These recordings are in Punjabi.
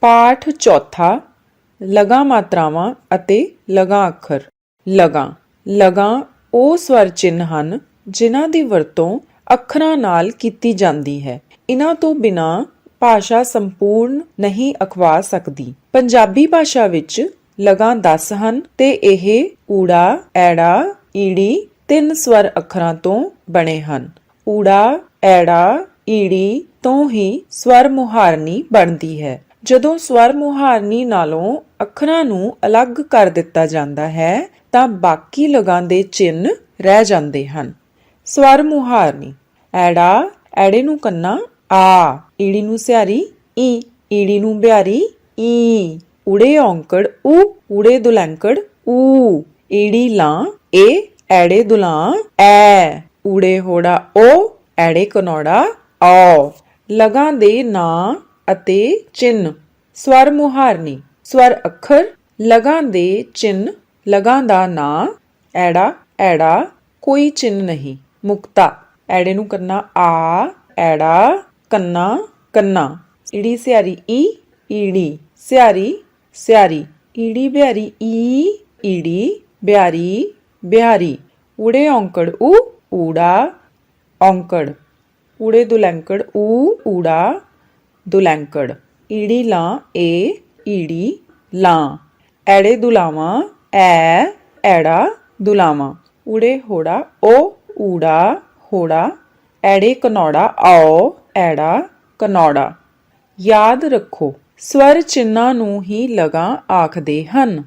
ਪਾਠ ਚੌਥਾ, ਲਗਾ ਮਾਤਰਾਵਾਂ ਅਤੇ ਲਗਾ ਅੱਖਰ। ਲਗਾ ਲਗਾ ਉਹ ਸਵਰ ਚਿੰਨ੍ਹ ਹਨ ਜਿਨ੍ਹਾਂ ਦੀ ਵਰਤੋਂ ਅੱਖਰਾਂ ਨਾਲ ਕੀਤੀ ਜਾਂਦੀ ਹੈ। ਇਹਨਾਂ ਤੋਂ ਬਿਨਾ ਭਾਸ਼ਾ ਸੰਪੂਰਨ ਨਹੀਂ ਅਖਵਾ ਸਕਦੀ। ਪੰਜਾਬੀ ਭਾਸ਼ਾ ਵਿੱਚ ਲਗਾ 10 ਹਨ ਤੇ ਇਹ ਊੜਾ, ਐੜਾ, ਈੜੀ ਤਿੰਨ ਸਵਰ ਅੱਖਰਾਂ ਤੋਂ ਬਣੇ ਹਨ। ਊੜਾ, ਐੜਾ, ਈੜੀ ਤੋਂ ਹੀ ਸਵਰ ਮੁਹਾਰਨੀ ਬਣਦੀ ਹੈ। ਜਦੋਂ ਸਵਰ ਮੁਹਾਰਨੀ ਨਾਲੋਂ ਅੱਖਰਾਂ ਨੂੰ ਅਲੱਗ ਕਰ ਦਿੱਤਾ ਜਾਂਦਾ ਹੈ, ਤਾਂ ਬਾਕੀ ਲਗਾਂ ਦੇ ਚਿੰਨ ਰਹਿ ਜਾਂਦੇ ਹਨ। ਸਵਰ ਮੁਹਾਰਨੀ ਐੜਾ, ਐੜੇ ਨੂੰ ਕੰਨਾ, ਆ, ਈੜੀ ਨੂੰ ਸਿਆਰੀ, ਈ, ਈੜੀ ਨੂੰ ਬਿਹਾਰੀ ਈ ਉੜੇ ਔਂਕੜ, ਊ ਉੜੇ ਦੁਲੰਕੜ, ਊ, ਈੜੀ ਲਾਂ, ਏ, ਐੜੇ ਦੁਲਾਂ, ਐ, ਊੜੇ ਹੋੜਾ, ਓ, ਐੜੇ ਕਨੋੜਾ, ਔ। ਲਗਾਂ ਦੇ ਨਾਂ ਅਤੇ ਚਿੰਨ ਸਵਰ ਮੁਹਾਰਨੀ। ਸਵਰ ਅੱਖਰ। ਲਗਾਂ ਦੇ ਚਿੰਨ ਲਗਾਂ ਦਾ ਨਾਂ। ਐੜਾ। ਐੜਾ। ਕੋਈ ਚਿੰਨ ਨਹੀਂ। ਮੁਕਤਾ। ਐੜੇ ਨੂੰ ਕਰਨਾ ਆ। ਐੜਾ। ਕੰਨਾ। ਕੰਨਾ। ਈੜੀ, ਸਿਆਰੀ, ਈ। ਈੜੀ। ਸਿਆਰੀ। ਸਿਆਰੀ। ਈੜੀ ਬਿਆਰੀ ਈ। ਈੜੀ। ਬਿਆਰੀ ਬਿਆਰੀ ਉੜੇ ਔਂਕੜ, ਊ। ਊੜਾ ਔਂਕੜ। ਊੜੇ ਦੁਲੰਕੜ, ਊ। ਊੜਾ ਦੁਲੈਂਕੜ। ਈੜੀ ਲਾਂ, ਏ, ਈੜੀ, ਲਾਂ। ਐੜੇ ਦੁਲਾਵਾਂ, ਐ, ਐੜਾ ਦੁਲਾਵਾਂ। ਊੜੇ ਹੋੜਾ, ਓ, ਊੜਾ ਹੋੜਾ। ਐੜੇ ਕਨੌੜਾ, ਆਓ, ਐੜਾ ਕਨੌੜਾ। ਯਾਦ ਰੱਖੋ, ਸਵਰ ਚਿੰਨਾਂ ਨੂੰ ਹੀ ਲਗਾਂ ਆਖਦੇ ਹਨ।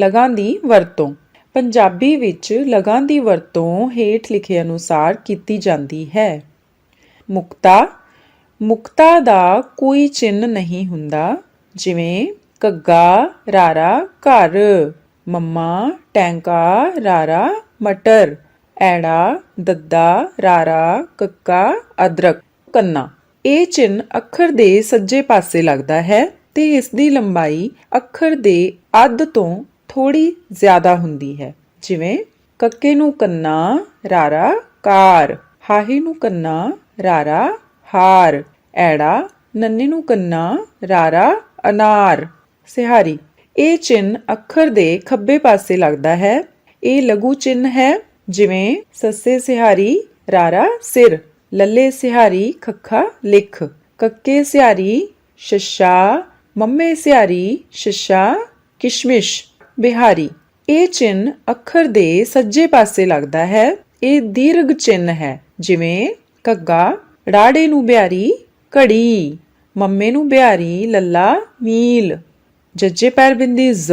ਲਗਾਂ ਦੀ ਵਰਤੋਂ। ਪੰਜਾਬੀ ਵਿੱਚ ਲਗਾਂ ਦੀ ਵਰਤੋਂ ਹੇਠ ਲਿਖੇ ਅਨੁਸਾਰ ਕੀਤੀ ਜਾਂਦੀ ਹੈ। ਮੁਕਤਾ ਮੁਕਤਾ ਦਾ ਕੋਈ ਚਿੰਨ ਨਹੀਂ ਹੁੰਦਾ, ਜਿਵੇਂ ਕੱਗਾ ਰਾਰਾ, ਘਰ, ਮੰਮਾ, ਟੈਂਕਾ, ਰਾਰਾ, ਮਟਰ, ਐੜਾ, ਦੱਦਾ, ਰਾਰਾ, ਕੱਕਾ, ਅਦਰਕ, ਕੰਨਾ। ਇਹ ਚਿੰਨ ਅੱਖਰ ਦੇ ਸੱਜੇ ਪਾਸੇ ਲੱਗਦਾ ਹੈ ਤੇ ਇਸ ਦੀ ਲੰਬਾਈ ਅੱਖਰ ਦੇ ਅੱਧ ਤੋਂ ਥੋੜੀ ਜ਼ਿਆਦਾ ਹੁੰਦੀ ਹੈ, ਜਿਵੇਂ ਕੱਕੇ ਨੂੰ ਕੰਨਾ, ਰਾਰਾ, ਕਾਰ, ਹਾਹੀ ਨੂੰ ਕੰਨਾ, ਰਾਰਾ ਹਾਰ, ਐੜਾ, ਨੰਨੇ ਨੂੰ ਕੰਨਾ, ਰਾਰਾ, ਅਨਾਰ। ਸਿਹਾਰੀ, ਇਹ ਚਿੰਨ ਅੱਖਰ ਦੇ ਖੱਬੇ ਪਾਸੇ ਲੱਗਦਾ ਹੈ। ਇਹ ਲਘੂ ਚਿੰਨ ਹੈ, ਜਿਵੇਂ ਸੱਸੇ ਸਿਹਾਰੀ, ਰਾਰਾ, ਸਿਰ। ਲੱਲੇ ਸਿਹਾਰੀ, ਖੱਖਾ, ਲਿਖ। ਕੱਕੇ ਸਿਹਾਰੀ, ਸ਼ਸ਼ਾ। ਮੰਮੇ ਸਿਹਾਰੀ, ਸ਼ਸ਼ਾ, ਕਿਸ਼ਮਿਸ਼। ਬਿਹਾਰੀ, ਇਹ ਚਿੰਨ ਅੱਖਰ ਦੇ ਸੱਜੇ ਪਾਸੇ ਲੱਗਦਾ ਹੈ। ਇਹ ਦੀਰਘ ਚਿੰਨ ਹੈ, ਜਿਵੇਂ ਕੱਗਾ ਰਾੜੇ ਨੂੰ ਬਿਆਰੀ ਘੜੀ। ਮੰਮੇ ਨੂੰ ਬਿਆਰੀ ਲੱਲਾ, ਮੀਲ। ਜੱਜੇ ਪੈਰ ਬਿੰਦੀ ਜ਼,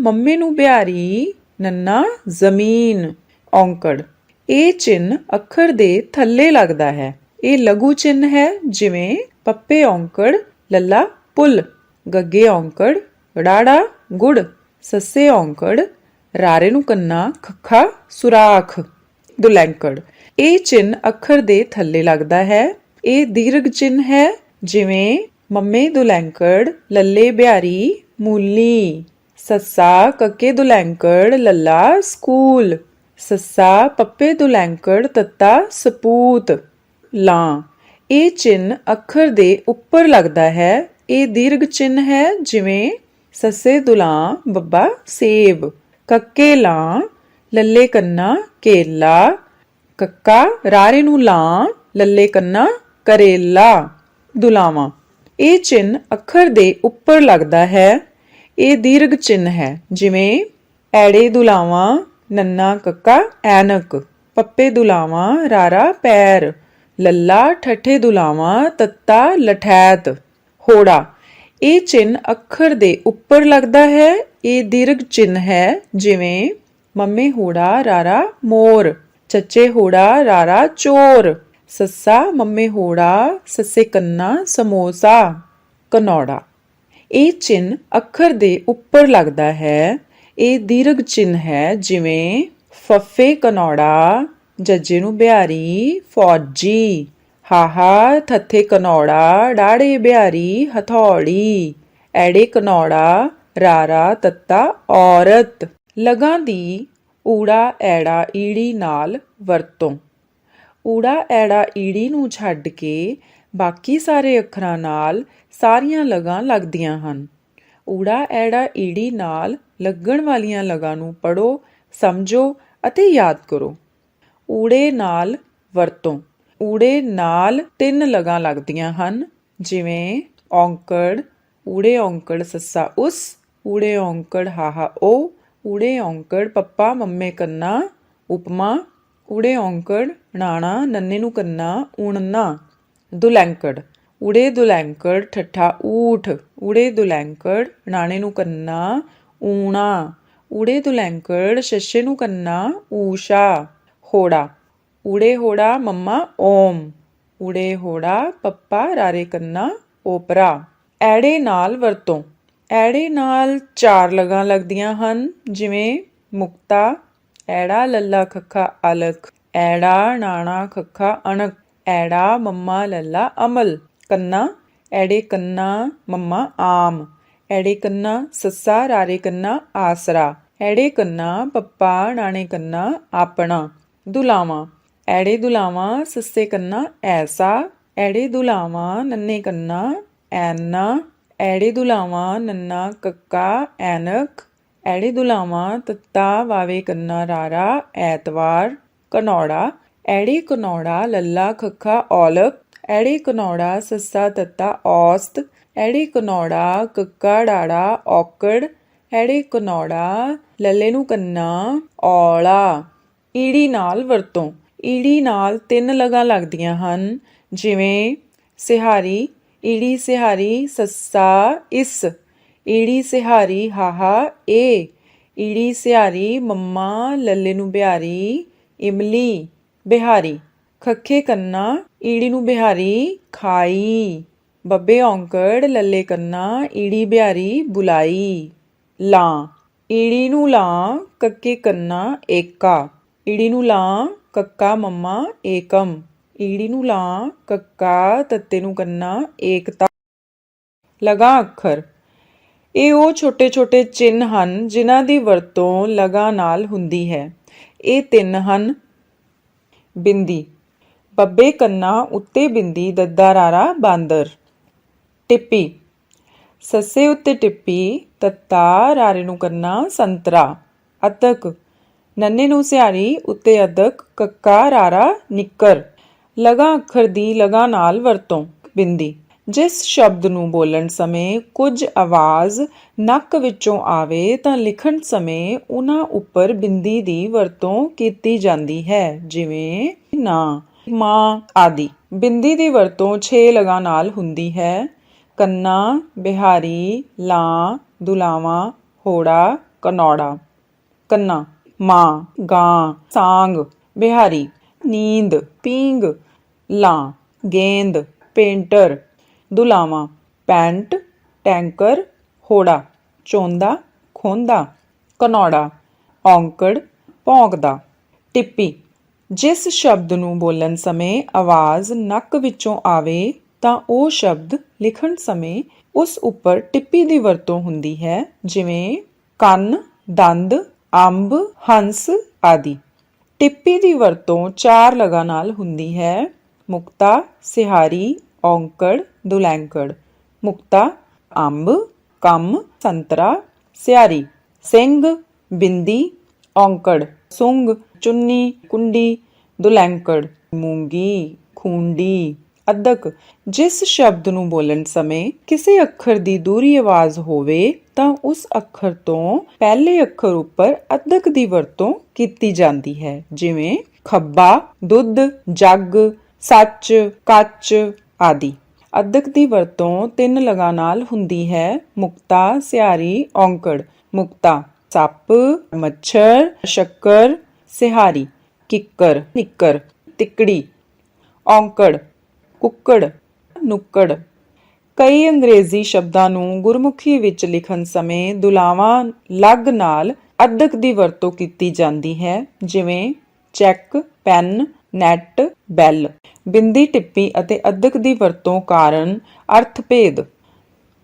ਮੰਮੇ ਨੂੰ ਬਿਹਾਰੀ, ਨੰਨਾ, ਜ਼ਮੀਨ। ਔਂਕੜ। ਇਹ ਚਿੰਨ ਅੱਖਰ ਦੇ ਥੱਲੇ ਲੱਗਦਾ ਹੈ। ਇਹ ਲਘੂ ਚਿੰਨ ਹੈ, ਜਿਵੇਂ ਪੱਪੇ ਔਂਕੜ, ਲੱਲਾ, ਪੁੱਲ। ਗੱਗੇ ਔਂਕੜ, ਰਾੜਾ, ਗੁੜ। ਸੱਸੇ ਔਂਕੜ, ਰਾਰੇ ਨੂੰ ਕੰਨਾ, ਖੱਖਾ, ਸੁਰਾਖ। ਦੁਲੈਂਕੜ। ਇਹ ਚਿੰਨ ਅੱਖਰ ਦੇ ਥੱਲੇ ਲੱਗਦਾ ਹੈ। ਇਹ ਦੀਰਘ ਚਿੰਨ ਹੈ, ਜਿਵੇਂ ਮੰਮੇ ਦੁਲੈਂਕੜ, ਲੱਲੇ ਬਿਹਾਰੀ, ਮੂਲੀ। ਸੱਸਾ ਕੱਕੇ ਦੁਲੈਂਕੜ, ਲੱਲਾ ਸਕੂਲ। ਸੱਸਾ ਪੱਪੇ ਦੁਲੈਂਕੜ, ਤੱਤਾ ਸਪੂਤ। ਲਾਂ। ਇਹ ਚਿੰਨ ਅੱਖਰ ਦੇ ਉੱਪਰ ਲੱਗਦਾ ਹੈ। ਇਹ ਦੀਰਘ ਚਿੰਨ ਹੈ, ਜਿਵੇਂ ਸੱਸੇ ਦੁਲਾਂ, ਬੱਬਾ ਸੇਬ। ਕੱਕੇ ਲਾਂ, ਲੱਲੇ ਕੰਨਾ ਕੇਲਾ ਕੱਕਾ, ਰਾਰੇ ਨੂੰ ਲਾਂ ਲੱਲੇ ਕੰਨਾ, ਕਰੇਲਾ, ਦੁਲਾਵਾਂ। ਇਹ ਚਿੰਨ ਅੱਖਰ ਦੇ ਉੱਪਰ ਲੱਗਦਾ ਹੈ। ਇਹ ਦੀਰਘ ਚਿੰਨ ਹੈ, ਜਿਵੇਂ ਐੜੇ ਦੁਲਾਵਾਂ, ਨੰਨਾ ਕੱਕਾ, ਐਨਕ, ਪੱਪੇ ਦੁਲਾਵਾਂ, ਰਾਰਾ ਪੈਰ, ਲੱਲਾ ਠੱਠੇ ਦੁਲਾਵਾਂ, ਤੱਤਾ ਲਠੈਤ, ਹੋੜਾ। ਇਹ ਚਿੰਨ ਅੱਖਰ ਦੇ ਉੱਪਰ ਲੱਗਦਾ ਹੈ। ਇਹ ਦੀਰਘ ਚਿੰਨ ਹੈ, ਜਿਵੇਂ ਮੰਮੇ, ਹੋੜਾ, ਰਾਰਾ, ਮੋਰ। ਚੱਚੇ ਹੋੜਾ, ਰਾਰਾ, ਚੋਰ। ਸੱਸਾ, ਮੰਮੇ ਹੋੜਾ, ਸੱਸੇ ਕੰਨਾ, ਸਮੋਸਾ, ਕਨੌੜਾ। ਇਹ ਚਿੰਨ ਅੱਖਰ ਦੇ ਉੱਪਰ ਲੱਗਦਾ ਹੈ। ਇਹ ਦੀਰਘ ਚਿੰਨ ਹੈ, ਜਿਵੇਂ ਫੱਫੇ ਕਨੌੜਾ, ਜੱਜੇ ਨੂੰ ਬਿਹਾਰੀ, ਫੌਜੀ। ਹਾਹਾ, ਥੱਥੇ ਕਨੌੜਾ, ਡਾੜੇ ਬਿਹਾਰੀ, ਹਥੌੜੀ। ਐੜੇ ਕਨੌੜਾ, ਰਾਰਾ, ਤੱਤਾ, ਔਰਤ। ਲਗਾਂ ਦੀ ਊੜਾ, ਐੜਾ, ਈੜੀ ਨਾਲ ਵਰਤੋਂ। ਊੜਾ, ਐੜਾ, ਈੜੀ ਨੂੰ ਛੱਡ ਕੇ ਬਾਕੀ ਸਾਰੇ ਅੱਖਰਾਂ ਨਾਲ ਸਾਰੀਆਂ ਲਗਾਂ ਲੱਗਦੀਆਂ ਹਨ। ਊੜਾ, ਐੜਾ, ਈੜੀ ਨਾਲ ਲੱਗਣ ਵਾਲੀਆਂ ਲਗਾਂ ਨੂੰ ਪੜੋ ਸਮਝੋ ਅਤੇ ਯਾਦ ਕਰੋ। ਊੜੇ ਨਾਲ ਵਰਤੋਂ। ਊੜੇ ਨਾਲ ਤਿੰਨ ਲਗਾਂ ਲੱਗਦੀਆਂ ਹਨ, ਜਿਵੇਂ ਔਂਕੜ, ਊੜੇ ਔਂਕੜ ਸੱਸਾ ਉਸ ਊੜੇ ਔਂਕੜ ਹਾਹਾ ਓ ਊੜੇ ਔਂਕੜ, ਪੱਪਾ, ਮੰਮੇ ਕੰਨਾ, ਉਪਮਾ ਊੜੇ ਔਂਕੜ, ਨਾਣਾ, ਨੰਨੇ ਨੂੰ ਕੰਨਾ, ਊਣਨਾ, ਦੁਲੈਂਕੜ, ਊੜੇ ਦੁਲੈਂਕੜ, ਠੱਠਾ, ਊਠ, ਊੜੇ ਦੁਲੈਂਕੜ, ਨਾਣੇ ਨੂੰ ਕੰਨਾ, ਊਣਾ, ਊੜੇ ਦੁਲੈਂਕੜ, ਸ਼ੱਸ਼ੇ ਨੂੰ ਕੰਨਾ, ਊਸ਼ਾ, ਹੋੜਾ, ਊੜੇ ਹੋੜਾ, ਮੰਮਾ, ਓਮ, ਊੜੇ ਹੋੜਾ, ਪੱਪਾ, ਰਾਰੇ ਕੰਨਾ, ਓਪਰਾ, ਐੜੇ ਨਾਲ ਵਰਤੋਂ। ਐੜੇ ਨਾਲ ਚਾਰ ਲਗਾਂ ਲੱਗਦੀਆਂ ਹਨ, ਜਿਵੇਂ ਮੁਕਤਾ, ਐੜਾ ਲੱਲਾ ਖੱਖਾ ਅਲਖ, ਐੜਾ ਨਾਣਾ ਖੱਖਾ ਅਣਕ ਐੜਾ ਮੰਮਾ ਲੱਲਾ ਅਮਲ, ਕੰਨਾ, ਐੜੇ ਕੰਨਾ ਮੰਮਾ ਆਮ, ਐੜੇ ਕੰਨਾ ਸੱਸਾ ਰਾਰੇ ਕੰਨਾ ਆਸਰਾ, ਐੜੇ ਕੰਨਾ ਪੱਪਾ ਨਾਣੇ ਕੰਨਾ ਆਪਣਾ, ਦੁਲਾਵਾਂ, ਐੜੇ ਦੁਲਾਵਾਂ ਸੱਸੇ ਕੰਨਾ ਐਸਾ, ਐੜੇ ਦੁਲਾਵਾਂ ਨੰਨੇ ਕੰਨਾ ਐਨਾ ਐੜੇ ਦੁਲਾਵਾਂ ਨੰਨਾ, ਕੱਕਾ, ਐਨਕ ਐੜੇ ਦੁਲਾਵਾਂ ਤੱਤਾ, ਵਾਵੇ, ਕੰਨਾ, ਰਾਰਾ, ਐਤਵਾਰ, ਕਨੌੜਾ, ਐੜੇ, ਕਨੌੜਾ, ਲੱਲਾ, ਖੱਖਾ ਔਲਕ ਐੜੇ, ਕਨੌੜਾ, ਸੱਸਾ, ਤੱਤਾ, ਔਸਤ, ਐੜੇ, ਕਨੌੜਾ, ਕੱਕਾ, ਡਾੜਾ, ਔਕੜ, ਐੜੇ, ਕਨੌੜਾ, ਲੱਲੇ ਨੂੰ ਕੰਨਾ, ਔਲਾ। ਈੜੀ ਨਾਲ ਵਰਤੋਂ। ਈੜੀ ਨਾਲ ਤਿੰਨ ਲਗਾਂ ਲੱਗਦੀਆਂ ਹਨ, ਜਿਵੇਂ ਸਿਹਾਰੀ ਈੜੀ ਸਿਹਾਰੀ ਸੱਸਾ ਇਸ, ਈੜੀ ਸਿਹਾਰੀ ਹਾਹਾ ਏ, ਈੜੀ ਸਿਹਾਰੀ ਮੰਮਾ ਲੱਲੇ ਨੂੰ ਬਿਹਾਰੀ, ਇਮਲੀ ਬਿਹਾਰੀ, ਖੱਖੇ ਕੰਨਾ ਈੜੀ ਨੂੰ ਬਿਹਾਰੀ ਖਾਈ, ਬੱਬੇ ਔਂਕੜ ਲੱਲੇ ਕੰਨਾ ਈੜੀ ਬਿਹਾਰੀ ਬੁਲਾਈ, ਲਾਂ, ਈੜੀ ਨੂੰ ਲਾਂ ਕੱਕੇ ਕੰਨਾ ਏਕਾ, ਈੜੀ ਨੂੰ ਲਾਂ ਕੱਕਾ ਮੰਮਾ ਏਕਮ। ਈੜੀ ਨੂੰ ਲਾਂ ਕੱਕਾ, ਤੱਤੇ ਨੂੰ ਕੰਨਾ, ਏਕਤਾ, ਲਗਾ ਅੱਖਰ। ਇਹ ਉਹ ਛੋਟੇ-ਛੋਟੇ ਚਿੰਨ ਹਨ ਜਿਨ੍ਹਾਂ ਦੀ ਵਰਤੋਂ ਲਗਾ ਨਾਲ ਹੁੰਦੀ ਹੈ। ਇਹ ਤਿੰਨ ਹਨ। ਬਿੰਦੀ। ਬੱਬੇ ਕੰਨਾ ਉੱਤੇ ਬਿੰਦੀ, ਦੱਦਾ ਰਾਰਾ, ਬਾਂਦਰ। ਟਿੱਪੀ। ਸੱਸੇ ਉੱਤੇ ਟਿੱਪੀ, ਤੱਤਾ, ਰਾਰੇ ਨੂੰ ਕੰਨਾ, ਸੰਤਰਾ, ਅਤਕ। ਨੰਨੇ ਨੂੰ ਸਿਆਰੀ ਉੱਤੇ ਅਦਕ, ਕੱਕਾ, ਰਾਰਾ, ਨਿੱਕਰ। ਲਗਾ ਅੱਖਰ ਦੀ ਲਗਾ ਨਾਲ ਵਰਤੋਂ, ਬਿੰਦੀ। ਜਿਸ ਸ਼ਬਦ ਨੂੰ ਬੋਲਣ ਸਮੇਂ ਕੁਝ ਆਵਾਜ਼ ਨੱਕ ਵਿੱਚੋਂ ਆਵੇ ਤਾਂ ਲਿਖਣ ਸਮੇਂ ਉਹਨਾਂ ਉੱਪਰ ਬਿੰਦੀ ਦੀ ਵਰਤੋਂ ਕੀਤੀ ਜਾਂਦੀ ਹੈ, ਜਿਵੇਂ ਨਾ, ਮਾਂ ਆਦਿ। ਬਿੰਦੀ ਦੀ ਵਰਤੋਂ 6 ਲਗਾ ਨਾਲ ਹੁੰਦੀ ਹੈ। ਕੰਨਾ, ਬਿਹਾਰੀ, ਲਾਂ, ਦੁਲਾਵਾਂ, ਹੋੜਾ, ਕਨੌੜਾ। ਕੰਨਾ, ਮਾਂ, ਗਾਂ, ਸਾਂਗ, ਬਿਹਾਰੀ, ਨੀਂਦ ਪੀਂਗ ਲਾਂ, ਗੇਂਦ, ਪੇਂਟਰ, ਦੁਲਾਵਾਂ, ਪੈਂਟ, ਟੈਂਕਰ, ਹੋੜਾ, ਚੋਂਦਾ, ਖੋਂਦਾ, ਕਨੌੜਾ, ਔਂਕੜ, ਭੌਂਕਦਾ। ਟਿੱਪੀ, ਜਿਸ ਸ਼ਬਦ ਨੂੰ ਬੋਲਣ ਸਮੇਂ ਆਵਾਜ਼ ਨੱਕ ਵਿੱਚੋਂ ਆਵੇ, ਤਾਂ ਉਹ ਸ਼ਬਦ ਲਿਖਣ ਸਮੇਂ ਉਸ ਉੱਪਰ ਟਿੱਪੀ ਦੀ ਵਰਤੋਂ ਹੁੰਦੀ ਹੈ, ਜਿਵੇਂ ਕੰਨ, ਦੰਦ, ਅੰਬ, ਹੰਸ ਆਦਿ। ਟਿੱਪੀ ਦੀ ਵਰਤੋਂ ਚਾਰ ਲਗਾ ਨਾਲ ਹੁੰਦੀ ਹੈ। ਮੁਕਤਾ, ਸਿਹਾਰੀ, ਔਂਕੜ, ਦੁਲੈਂਕੜ। ਮੁਕਤਾ, ਅੰਬ, ਕੰਮ, ਸੰਤਰਾ ਸਿਆਰੀ ਸਿੰਘ ਬਿੰਦੀ, ਔਂਕੜ। ਸੁੰਗ, ਚੁੰਨੀ, ਕੁੰਡੀ, ਦੁਲੈਂਕੜ। ਮੂੰਗੀ, ਖੂੰਡੀ, ਅਦਕ। ਜਿਸ ਸ਼ਬਦ ਨੂੰ ਬੋਲਣ ਸਮੇਂ ਕਿਸੇ ਅੱਖਰ ਦੀ ਦੂਰੀ ਆਵਾਜ਼ ਹੋਵੇ, ਤਾਂ ਉਸ ਅੱਖਰ ਤੋਂ ਪਹਿਲੇ ਅੱਖਰ ਉੱਪਰ ਅਦਕ ਦੀ ਵਰਤੋਂ ਕੀਤੀ ਜਾਂਦੀ ਹੈ, ਜਿਵੇਂ ਖੱਬਾ, ਦੁੱਧ, ਜੱਗ ਸੱਚ, ਕੱਚ ਆਦਿ। ਅਦਕ ਦੀ ਵਰਤੋਂ ਤਿੰਨ ਲਗਾ ਨਾਲ ਹੁੰਦੀ ਹੈ। ਮੁਕਤਾ, ਸਿਆਰੀ, ਔਂਕੜ। ਮੁਕਤਾ, ਸੱਪ, ਮੱਛਰ, ਸ਼ੱਕਰ, ਸਿਹਾਰੀ। ਕਿੱਕਰ, ਨਿੱਕਰ। ਤਿਕੜੀ। ਔਂਕੜ, ਕੁੱਕੜ, ਨੁੱਕੜ। ਕਈ ਅੰਗਰੇਜ਼ੀ ਸ਼ਬਦਾਂ ਨੂੰ ਗੁਰਮੁਖੀ ਵਿੱਚ ਲਿਖਣ ਸਮੇਂ ਦੁਲਾਵਾਂ ਲੱਗ ਨਾਲ ਅਦਕ ਦੀ ਵਰਤੋਂ ਕੀਤੀ ਜਾਂਦੀ ਹੈ, ਜਿਵੇਂ ਚੈੱਕ, ਪੈਨ ਨੈਟ, ਬੈਲ, ਬਿੰਦੀ ਟਿੱਪੀ ਅਤੇ ਅਦਕ ਦੀ ਵਰਤੋਂ ਕਾਰਨ ਅਰਥ ਭੇਦ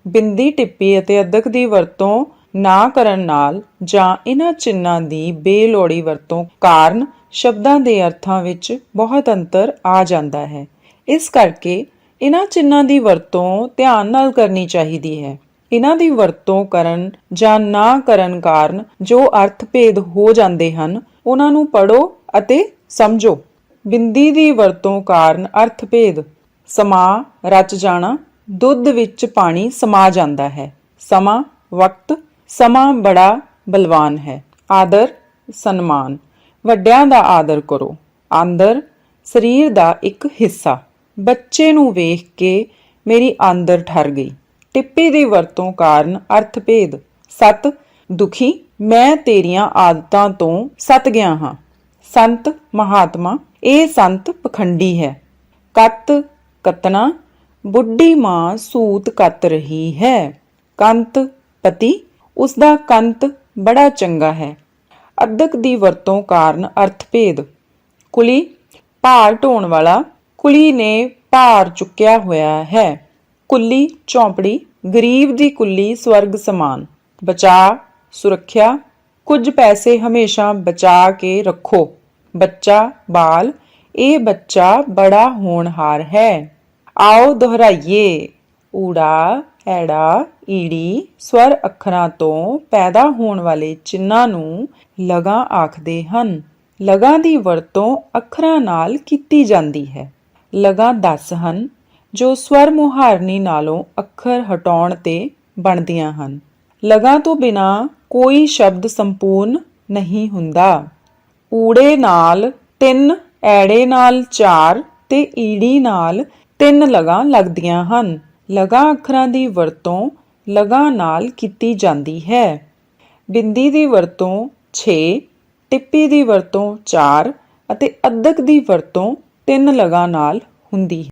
ਬਿੰਦੀ ਟਿੱਪੀ ਅਤੇ ਅਦਕ ਦੀ ਵਰਤੋਂ ਨਾ ਕਰਨ ਨਾਲ ਜਾਂ ਇਹਨਾਂ ਚਿੰਨਾਂ ਦੀ ਬੇਲੋੜੀ ਵਰਤੋਂ ਕਾਰਨ ਸ਼ਬਦਾਂ ਦੇ ਅਰਥਾਂ ਵਿੱਚ ਬਹੁਤ ਅੰਤਰ ਆ ਜਾਂਦਾ ਹੈ। ਇਸ ਕਰਕੇ ਇਹਨਾਂ ਚਿੰਨਾਂ ਦੀ ਵਰਤੋਂ ਧਿਆਨ ਨਾਲ ਕਰਨੀ ਚਾਹੀਦੀ ਹੈ। ਇਹਨਾਂ ਦੀ ਵਰਤੋਂ ਕਰਨ ਜਾਂ ਨਾ ਕਰਨ ਕਾਰਨ ਜੋ ਅਰਥ ਭੇਦ ਹੋ ਜਾਂਦੇ ਹਨ ਉਹਨਾਂ ਨੂੰ ਪੜੋ ਅਤੇ ਸਮਝੋ। ਬਿੰਦੀ ਦੀ ਵਰਤੋਂ ਕਾਰਨ ਅਰਥ ਭੇਦ ਸਮਾ, ਰਚ ਜਾਣਾ, ਦੁੱਧ ਵਿੱਚ ਪਾਣੀ ਸਮਾ ਜਾਂਦਾ ਹੈ। ਸਮਾਂ, ਵਕਤ, ਸਮਾਂ ਬੜਾ ਬਲਵਾਨ ਹੈ। ਆਦਰ, ਸਨਮਾਨ। ਵੱਡਿਆਂ ਦਾ ਆਦਰ ਕਰੋ। ਆਂਦਰ, ਸਰੀਰ ਦਾ ਇੱਕ ਹਿੱਸਾ। ਬੱਚੇ ਨੂੰ ਵੇਖ ਕੇ ਮੇਰੀ ਆਂਦਰ ਠਰ ਗਈ। ਟਿੱਪੀ ਦੀ ਵਰਤੋਂ ਕਾਰਨ ਅਰਥ ਭੇਦ ਸਤ, ਦੁਖੀ, ਮੈਂ ਤੇਰੀਆਂ ਆਦਤਾਂ ਤੋਂ ਸਤ ਗਿਆ ਹਾਂ। ਸੰਤ, ਮਹਾਤਮਾ ਇਹ ਸੰਤ ਪਖੰਡੀ ਹੈ। ਕੱਤ ਕਤਨਾ, ਬੁੱਢੀ ਮਾਂ ਸੂਤ ਕੱਤ ਰਹੀ ਹੈ। ਕੰਤ ਪਤੀ ਉਸ ਦਾ ਕੰਤ ਬੜਾ ਚੰਗਾ ਹੈ। ਅਦਕ ਦੀ ਵਰਤੋਂ ਕਾਰਨ ਅਰਥ ਭੇਦ। ਕੁਲੀ, ਭਾਰ ਢੋਣ ਵਾਲਾ, ਕੁਲੀ ਨੇ ਭਾਰ ਚੁੱਕਿਆ ਹੋਇਆ ਹੈ। ਕੁੱਲੀ ਝੌਂਪੜੀ ਗਰੀਬ ਦੀ ਕੁੱਲੀ ਸਵਰਗ ਸਮਾਨ। ਬਚਾ, ਸੁਰੱਖਿਆ, ਕੁਝ ਪੈਸੇ ਹਮੇਸ਼ਾ ਬਚਾ ਕੇ ਰੱਖੋ। ਬੱਚਾ, ਬਾਲ, ਇਹ ਬੱਚਾ ਬੜਾ ਹੋਣਹਾਰ ਹੈ। ਆਓ ਦੁਹਰਾਈਏ। ਊੜਾ, ਐੜਾ, ਈੜੀ, ਸਵਰ ਅੱਖਰਾਂ ਤੋਂ ਪੈਦਾ ਹੋਣ ਵਾਲੇ ਚਿੰਨਾਂ ਨੂੰ ਲਗਾ ਆਖਦੇ ਹਨ। ਲਗਾ ਦੀ ਵਰਤੋਂ ਅੱਖਰਾਂ ਨਾਲ ਕੀਤੀ ਜਾਂਦੀ ਹੈ। ਲਗਾ 10 ਹਨ, ਜੋ ਸਵਰ ਮੁਹਾਰਨੀ ਨਾਲੋਂ ਅੱਖਰ ਹਟਾਉਣ ਤੇ ਬਣਦੀਆਂ ਹਨ। ਲਗਾ ਤੋਂ ਬਿਨਾ ਕੋਈ ਸ਼ਬਦ ਸੰਪੂਰਨ ਨਹੀਂ ਹੁੰਦਾ। ਊੜੇ ਨਾਲ ਤਿੰਨ, ਐੜੇ ਨਾਲ ਚਾਰ ਤੇ ਈੜੀ ਨਾਲ ਤਿੰਨ ਲਗਾਂ ਲੱਗਦੀਆਂ ਹਨ। ਲਗਾ ਅੱਖਰਾਂ ਦੀ ਵਰਤੋਂ ਲਗਾ ਨਾਲ ਕੀਤੀ ਜਾਂਦੀ ਹੈ। ਬਿੰਦੀ ਦੀ ਵਰਤੋਂ 6 ਟਿੱਪੀ ਦੀ ਵਰਤੋਂ 4 ਅਤੇ ਅੱਧਕ ਦੀ ਵਰਤੋਂ 3 ਲਗਾ ਨਾਲ ਹੁੰਦੀ ਹੈ।